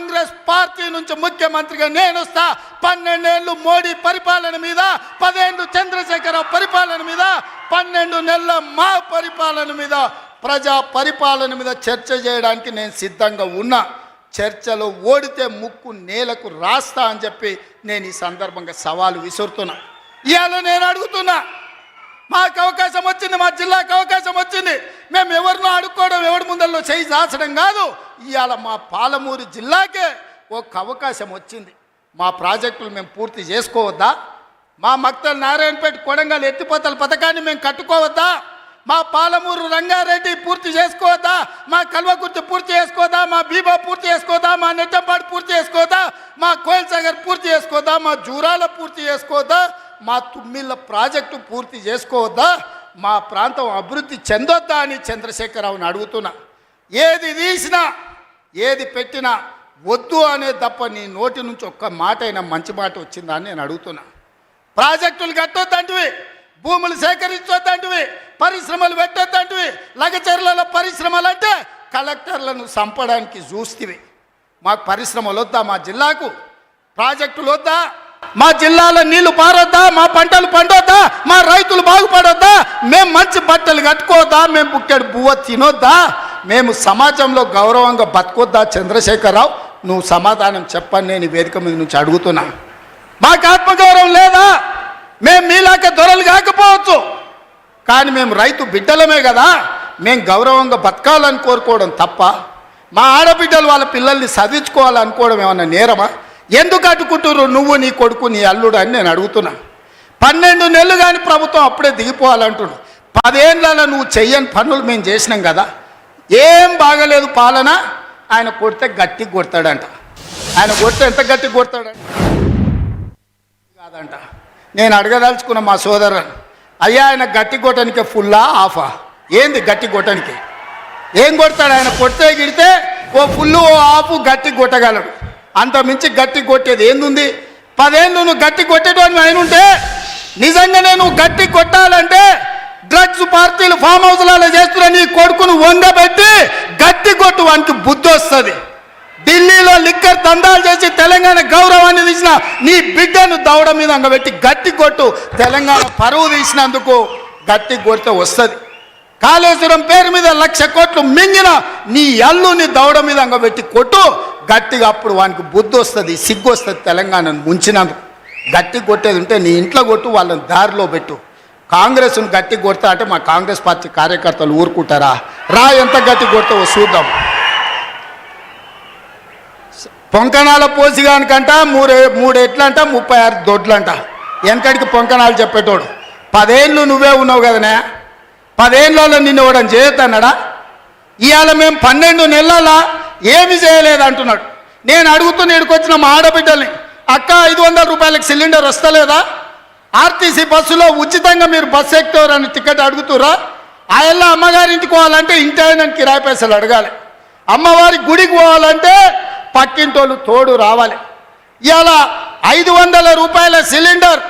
Congress party నుంచి ముఖ్యమంత్రిగా నేను వస్తా. పన్నెండేళ్ళు మోడీ పరిపాలన మీద పదేళ్ళు చంద్రశేఖర పరిపాలన మీద పన్నెండు నెలల మా పరిపాలన మీద ప్రజా పరిపాలన మీద చర్చ చేయడానికి నేను సిద్ధంగా ఉన్నా. చర్చలో ఓడితే ముక్కు నేలకు రాస్తా అని చెప్పి నేను ఈ సందర్భంగా సవాలు విసురుతున్నా. ఇవాళ నేను అడుగుతున్నా మాకు అవకాశం వచ్చింది మా జిల్లాకు అవకాశం వచ్చింది. మేము ఎవరినో అడుక్కోవడం ఎవరు ముందల్లో చేయి దాచడం కాదు ఇవాళ మా పాలమూరు జిల్లాకే ఒక అవకాశం వచ్చింది. మా ప్రాజెక్టులు మేము పూర్తి చేసుకోవద్దా? మా మక్తల్ నారాయణపేట కొడంగల్ ఎత్తిపోతల పథకాన్ని మేము కట్టుకోవద్దా? మా పాలమూరు రంగారెడ్డి పూర్తి చేసుకోవద్దా? మా కల్వకుర్తి పూర్తి చేసుకోవద్దా? మా బీబా పూర్తి చేసుకోవద్దా? మా నెట్టంపాడు పూర్తి చేసుకోవద్దా? మా కోయిల్ సాగర్ పూర్తి చేసుకోవద్దా? మా జూరాల పూర్తి చేసుకోవద్దా? మా తుమ్మిళ్ళ ప్రాజెక్టు పూర్తి చేసుకోవద్దా? మా ప్రాంతం అభివృద్ధి చెందొద్దా అని చంద్రశేఖరరావుని అడుగుతున్నా. ఏది తీసినా ఏది పెట్టినా వద్దు అనే తప్ప నీ నోటి నుంచి ఒక్క మాట అయినా మంచి మాట వచ్చిందా అని నేను అడుగుతున్నా. ప్రాజెక్టులు కట్టొద్దంటివి భూములు సేకరించొద్దంటివి పరిశ్రమలు పెట్టొద్దంటివి లగచర్లలో పరిశ్రమలు అంటే కలెక్టర్లను చంపడానికి చూస్తివి. మాకు పరిశ్రమలు వద్దా మా జిల్లాకు? ప్రాజెక్టులు వద్దా మా జిల్లాలో నీళ్ళు పారొద్దా? మా పంటలు పండొద్దా? మా రైతులు బాగుపడొద్దా? మేము మంచి బట్టలు కట్టుకోవద్దా మేము బుక్కెడు బువ్వ తినొద్దా? మేము సమాజంలో గౌరవంగా బతకొద్దా చంద్రశేఖరరావు? నువ్వు సమాధానం చెప్పని నేను వేదిక మీద నుంచి అడుగుతున్నా. మాకు ఆత్మగౌరవం లేదా? మేము మీలాక దొరలు కాకపోవచ్చు. కానీ మేము రైతు బిడ్డలమే కదా. మేము గౌరవంగా బతకాలని కోరుకోవడం తప్ప మా ఆడబిడ్డలు వాళ్ళ పిల్లల్ని చదివించుకోవాలనుకోవడం ఏమన్నా నేరమా? ఎందుకు అడ్డుకుంటున్నారు నువ్వు నీ కొడుకు నీ అల్లుడు అని నేను అడుగుతున్నా. పన్నెండు నెలలు కానీ ప్రభుత్వం అప్పుడే దిగిపోవాలంటుడు పదేళ్ళలో నువ్వు చెయ్యని పనులు మేము చేసినాం కదా. ఏం బాగలేదు పాలన ఆయన కొడితే గట్టి కొడతాడంట. ఆయన కొడితే ఎంత గట్టి కొడతాడంట? కాదంట. నేను అడగదలుచుకున్న మా సోదరుని అయ్యా ఆయన గట్టి కొట్టడానికి ఫుల్లా ఆఫా? ఏంది గట్టి కొట్టడానికి ఏం కొడతాడు? ఆయన కొడితే గిడితే ఓ ఫుల్ ఓ ఆపు గట్టి కొట్టగలడు. అంత మించి గట్టి కొట్టేది ఏందుంది? పదేళ్ళు నువ్వు గట్టి కొట్టేటోని ఆయన ఉంటే నిజంగానే నువ్వు గట్టి కొట్టాలంటే డ్రగ్స్ పార్టీలు ఫామ్ హౌస్లలో చేస్తున్న నీ కొడుకును వంగబెట్టి గట్టి కొట్టు వానికి బుద్ధి వస్తుంది ఢిల్లీలో లిక్కర్ దందాలు చేసి తెలంగాణ గౌరవాన్ని తీసిన నీ బిడ్డను దౌడ మీద అంగబెట్టి గట్టి కొట్టు తెలంగాణ పరువు తీసినందుకు గట్టి కొడితే వస్తుంది. కాళేశ్వరం పేరు మీద లక్ష కోట్లు మింగిన నీ అల్లుని దౌడ మీద అంగబెట్టి కొట్టు గట్టిగా అప్పుడు వానికి బుద్ధి వస్తుంది సిగ్గు వస్తుంది తెలంగాణను ముంచినందుకు. గట్టి కొట్టేది ఉంటే నీ ఇంట్లో కొట్టు వాళ్ళని దారిలో పెట్టు. కాంగ్రెస్ను గట్టి కొడతా అంటే మా కాంగ్రెస్ పార్టీ కార్యకర్తలు ఊరుకుంటారా? రా ఎంత గట్టి కొడతావో చూద్దాం. పొంకణాల పోసిగానికంట మూడు మూడెట్లంట ముప్పై ఆరు దొడ్లంట. వెనకడికి పొంకణాలు చెప్పేటోడు. పదేళ్ళు నువ్వే ఉన్నావు కదనే? పదేళ్ళలో నిన్ను ఇవ్వడం చేయొద్దన్నాడా? ఇవాళ మేము పన్నెండు నెలల ఏమి చేయలేదు అంటున్నాడు నేను అడుగుతున్న ఇక్కడికొచ్చిన మా ఆడబిడ్డల్ని అక్క ఐదు వందల రూపాయలకు సిలిండర్ వస్తలేదా? ఆర్టీసీ బస్సులో ఉచితంగా మీరు బస్సు ఎక్కుతారని టికెట్ అడుగుతురా? ఆ ఎల్ల అమ్మగారింటికి పోవాలంటే ఇంటి ఆయన కిరాయి పైసలు అడగాలి. అమ్మవారి గుడికి పోవాలంటే పక్కింటోళ్ళు తోడు రావాలి. ఇవాళ ఐదు వందల రూపాయల సిలిండర్